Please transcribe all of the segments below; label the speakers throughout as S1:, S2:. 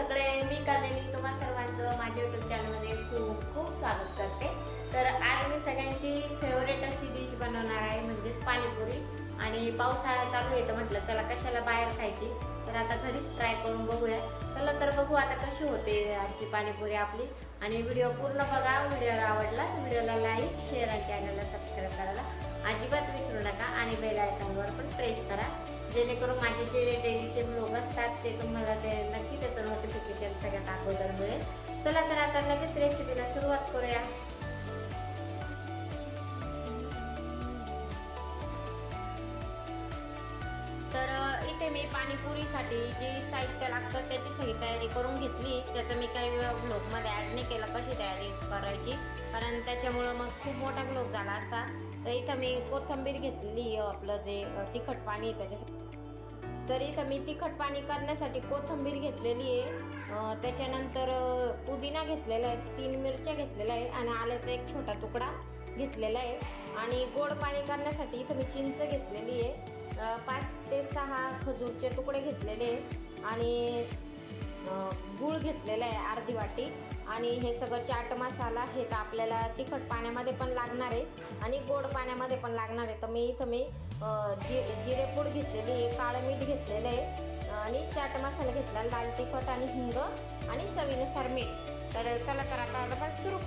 S1: सगळे मी कल्याणी तुम्हा सर्वांचं माझ्या युट्यूब चॅनलमध्ये खूप खूप स्वागत करते. तर आज मी सगळ्यांची फेवरेट अशी डिश बनवणार आहे म्हणजेच पाणीपुरी. आणि पावसाळा चालू आहे तर म्हटलं चला कशाला बाहेर खायची? तर आता घरीच ट्राय करून बघूया. चला तर बघू आता कशी होते आजची पाणीपुरी आपली. आणि व्हिडिओ पूर्ण बघा व्हिडिओला आवडला तर व्हिडिओला लाईक शेअर आणि चॅनलला सबस्क्राईब करायला. अजिबात विसरू नका आणि बेल आयकॉनवर पण प्रेस करा. जेणेकरून माझे जे डेलीचे ब्लॉग असतात ते तुम्हाला ते नक्की त्याचं नोटिफिकेशन सगळ्यात अगोदर मिळेल. चला तर आता लगेच रेसिपीला सुरुवात करूया. तर इथे मी पाणीपुरीसाठी जे साहित्य लागतं त्याची सगळी तयारी करून घेतली. त्याचं मी काही ब्लॉगमध्ये ॲड नाही केलं कशी तयारी करायची? कारण त्याच्यामुळं मग खूप मोठा ब्लॉग झाला असता. तर इथं मी कोथिंबीर घेतलेली आपलं जे तिखट पाणी आहे तर इथं मी तिखट पाणी करण्यासाठी कोथिंबीर घेतलेली आहे. त्याच्यानंतर पुदिना घेतलेला आहे तीन मिरच्या घेतलेल्या आहे आणि आल्याचा एक छोटा तुकडा घेतलेला आहे. आणि गोड पाणी करण्यासाठी इथं मी चिंच घेतलेली आहे. पाच ते सहा खजूरचे तुकडे घेतलेले आहे. आणि गूळ घेतलेला आहे अर्धी वाटी. आणि हे सगळं चाट मसाला हे तर आपल्याला तिखट पाण्यामध्ये पण लागणार आहे. आणि गोड पाण्यामध्ये पण लागणार आहे. तर मी इथं मी अ, जि जिरेपूड घेतलेली आहे काळं मीठ घेतलेलं आहे. आणि चाट मसाला घेतला लाल तिखट आणि हिंग आणि चवीनुसार मीठ. तर चला तर आता आपण सुरू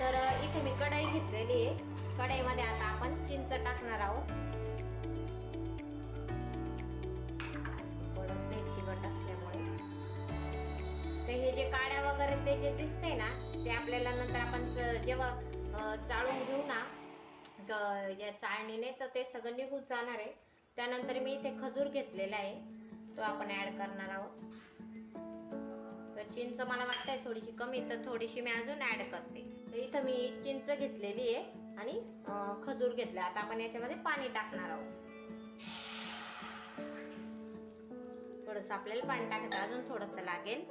S1: तर इथे मी कढई घेतलेली आहे. कढईमध्ये आता आपण चिंच टाकणार आहोत. पडत असल्यामुळे. तर हे जे काड्या वगैरे ते जे दिसते ना ते आपल्याला नंतर आपण जेव्हा चाळून घेऊ ना या चाळणीने तर ते सगळं निघून जाणार आहे. त्यानंतर मी इथे खजूर घेतलेला आहे. तो आपण ऍड करणार आहोत. चिंच मला वाटतंय थोडीशी कमी तर थोडीशी मी अजून ऍड करते. तर इथं मी चिंच घेतलेली आहे आणि खजूर घेतला आता आपण याच्यामध्ये पाणी टाकणार आहोत. थोडंसं आपल्याला पाणी टाकायचं अजून थोडंसं लागेल.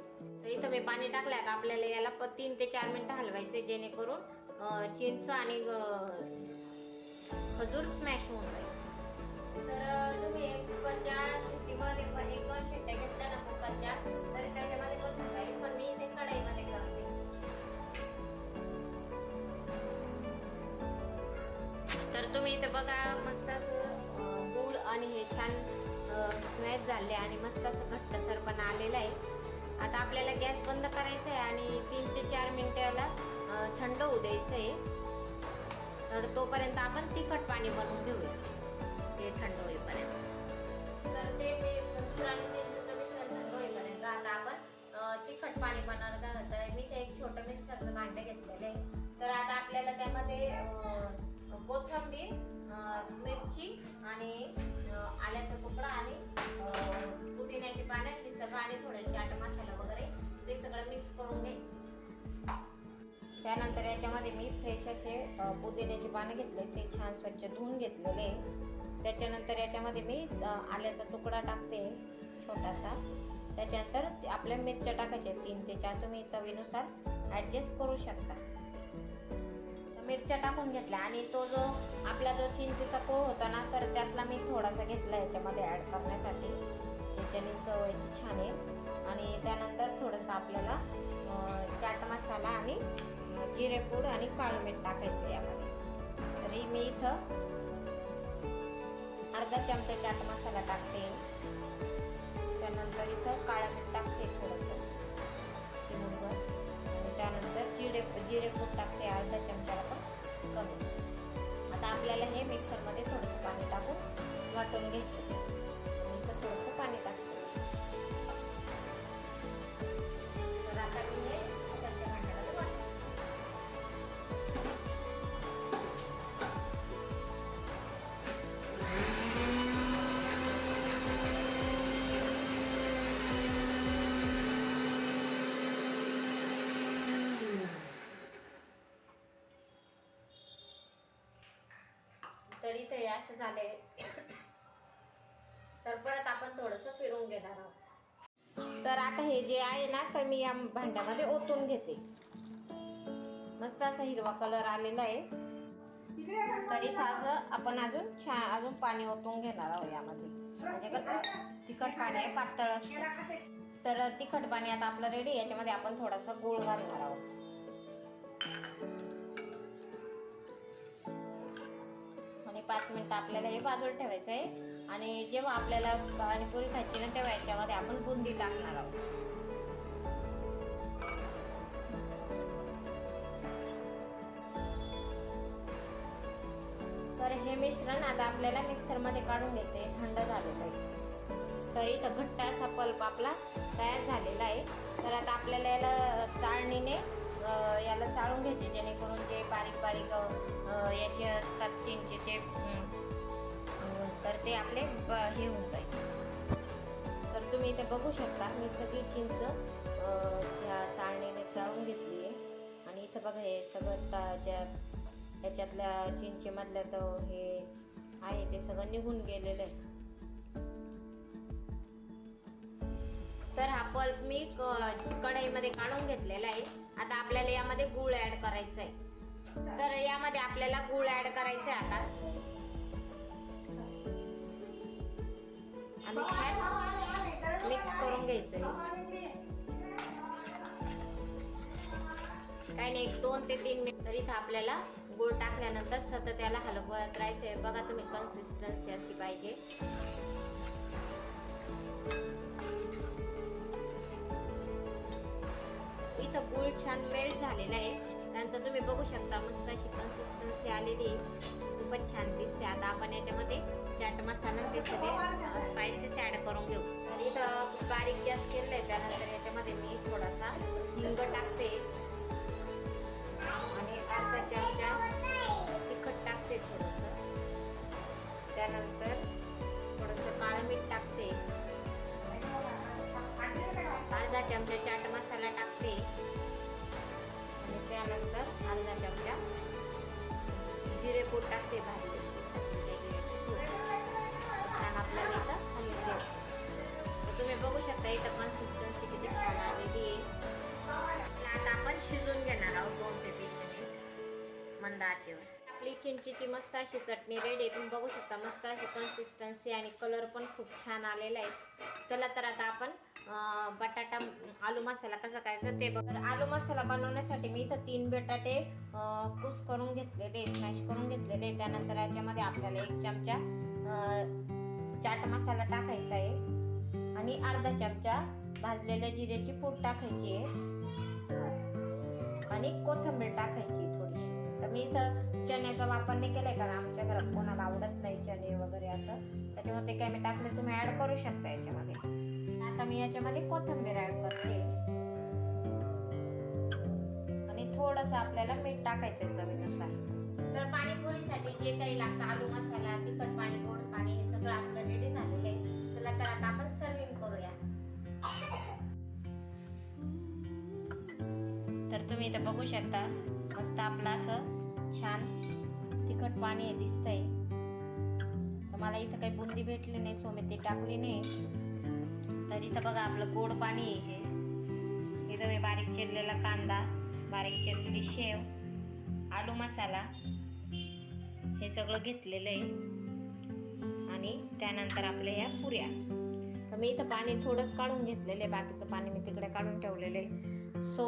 S1: तर इथं मी पाणी टाकलं आता आपल्याला याला प तीन ते चार मिनटं हलवायचे जेणेकरून चिंच आणि खजूर स्मॅश होऊन जाईल. तर तुम्ही एक कुकरच्या शेतीमध्ये पण एक दोन शेट्या घेतल्या ना कुकरच्या तरी त्याच्यामध्ये पण जाईल पण मी इथे कढईमध्ये करते तर तुम्ही इथे बघा मस्त असं अं, गूळ आणि हे छान मॅच झाले आणि मस्त असं घट्टसर पण आलेलं आहे. आता आपल्याला गॅस बंद करायचा आहे आणि तीन ते चार मिनिटाला थंड होऊ द्यायचं आहे. तर तोपर्यंत आपण तिखट पाणी बनवून घेऊया. थंड होईपर्यंत. तर ते मी आणि चिंचेचं मिश्रण थंड होईपर्यंत आता आपण तिखट पाणी बनवणार का तर मी ते एक छोटं मिक्सरचं भांडे घेतलेलं आहे. तर आता आपल्याला त्यामध्ये कोथंबीर कोथिंबीर मिरची आणि आल्याचा तुकडा आणि पुदिन्याची पानं हे सगळं आणि थोडे चाट मसाला वगैरे ते सगळं मिक्स करून घ्यायचं. त्यानंतर याच्यामध्ये मी फ्रेश असे पुदिन्याची पानं घेतले ते छान स्वच्छ धुवून घेतलेले त्याच्यानंतर याच्यामध्ये मी आल्याचा तुकडा टाकते छोटासा. त्याच्यानंतर ते आपल्या मिरच्या टाकायच्या तीन ते चार. तुम्ही चवीनुसार ॲडजस्ट करू शकता. मिरच्या टाकून घेतल्या आणि तो जो आपला जो चिंचेचा कोळ होता ना तर त्यातला मी थोडासा घेतला याच्यामध्ये ॲड करण्यासाठी. त्याच्याने चव याची छान आहे. आणि त्यानंतर थोडंसं आपल्याला चाट मसाला आणि जिरेपूड आणि काळू मीठ टाकायचं यामध्ये. तरी मी इथं अर्धा चमचा चाट मसाला टाकते. त्यानंतर इथं काळा मीठ टाकते तर इथे असं झालंय तर परत आपण थोडंसं फिरून घेणार आहोत. तर आता हे जे आहे ना तर मी या भांड्यामध्ये ओतून घेते. मस्त असा हिरवा कलर आलेला आहे. तर इथं असं आपण अजून छान अजून पाणी ओतून घेणार आहोत यामध्ये. म्हणजे कसं तिखट पाणी आहे पातळ असतं. तर तिखट पाणी आता आपलं रेडी याच्यामध्ये आपण थोडासा गूळ घालणार आहोत. पाच मिनटं आपल्याला हे बाजूला ठेवायचं आहे. आणि जेव्हा आपल्याला पाणीपुरी खायची ना तेव्हा याच्यामध्ये आपण बुंदी टाकणार आहोत. तर हे मिश्रण आता आपल्याला मिक्सरमध्ये काढून घ्यायचं आहे. थंड झालेलं आहे. तर इथं घट्ट असा पल्प आपला तयार झालेला आहे. तर आता आपल्याला याला चाळणीने याला चाळून घ्यायचे जेणेकरून जे बारीक बारीक याचे असतात चिंचेचे तर ते आपले ब- हे होऊन जाईल. तर तुम्ही इथे बघू शकता मी सगळी चिंच ह्या चाळणीने चाळून घेतली आहे. आणि इथं बघा हे सगळं ता- ज्या याच्यातल्या चिंचेमधल्या तर हे आहे ते सगळं निघून गेलेलं आहे. तर हा पल्प मी कढईमध्ये काढून घेतलेला आहे. आता आपल्याला यामध्ये गूळ ॲड करायचा आहे. तर यामध्ये आपल्याला गूळ ॲड करायचं आहे आता. आणि छान मिक्स करून घ्यायचं आहे काही नाही एक दोन ते तीन मिनिट तर इथं आपल्याला गूळ टाकल्यानंतर सतत त्याला हलवत राहायचं आहे बघा तुम्ही कन्सिस्टन्सी अशी पाहिजे. छान मेल्ट झालेला आहे. त्यानंतर तुम्ही बघू शकता मस्त अशी कन्सिस्टन्सी आलेली आहे. खूपच छान दिसते. आता आपण याच्यामध्ये चाट मसाला ते सगळे स्पायसेस ॲड करून घेऊ. तर इथं बारीक गॅस केलेला आहे. त्यानंतर याच्यामध्ये मी थोडासा हिंग टाकते. चिंचीची मस्त अशी चटणी रेडी तुम्ही बघू शकता मस्त अशी कन्सिस्टन्सी आणि कलर पण खूप छान आलेला आहे. चला तर आता आपण बटाटा आलू मसाला कसा करायचा ते बघ. आलू मसाला बनवण्यासाठी मी इथं तीन बटाटे कूस कुस करून घेतलेले स्मॅश करून घेतलेले त्यानंतर याच्यामध्ये आपल्याला एक चमचा चाट मसाला टाकायचा आहे. आणि अर्धा चमचा भाजलेल्या जिऱ्याची पूड टाकायची आहे. आणि कोथिंबीर टाकायची थोडी. आपण नाही केलंय कारण आमच्या घरात कोणाला आवडत नाही चणे वगैरे असं. त्याच्यामुळे ते काय मी टाकले तुम्ही ऍड करू शकता याच्यामध्ये. आता मी याच्यामध्ये कोथिंबीर ऍड करते. आणि थोडस आपल्याला मीठ टाकायचं चवीनुसार. तर पाणीपुरीसाठी जे काही लागतं आलू मसाला तिखट पाणी गोड पाणी हे सगळं आपलं रेडी झालेलं आहे. चला तर आता आपण सर्विंग करूया. तर तुम्ही इथं बघू शकता मस्त आपलं असं छान तिखट पाणी आहे दिसतंय. तर मला इथं काही बुंदी भेटली नाही सो मी ती टाकली नाही. तर इथं बघा आपलं गोड पाणी आहे हे. इथं मी बारीक चिरलेला कांदा बारीक चिरलेली शेव आलू मसाला हे सगळं घेतलेलं आहे. आणि त्यानंतर आपल्या ह्या पुऱ्या. तर मी इथं पाणी थोडंच काढून घेतलेलं आहे बाकीचं पाणी मी तिकडे काढून ठेवलेलं आहे. सो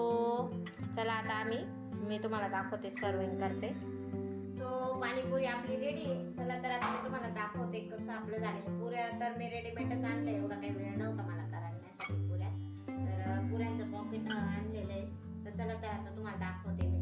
S1: चला आता आम्ही मी तुम्हाला दाखवते सर्विंग करते. सो पाणीपुरी आपली रेडी चला तर आता मी तुम्हाला दाखवते कसं आपलं झालं पुऱ्या तर मी रेडीमेडच आणलं एवढा काही वेळ नव्हता मला करण्यासाठी पुऱ्या तर पुऱ्यांचं पॉकेट आणलेलं आहे. तर चला तर आता तुम्हाला दाखवते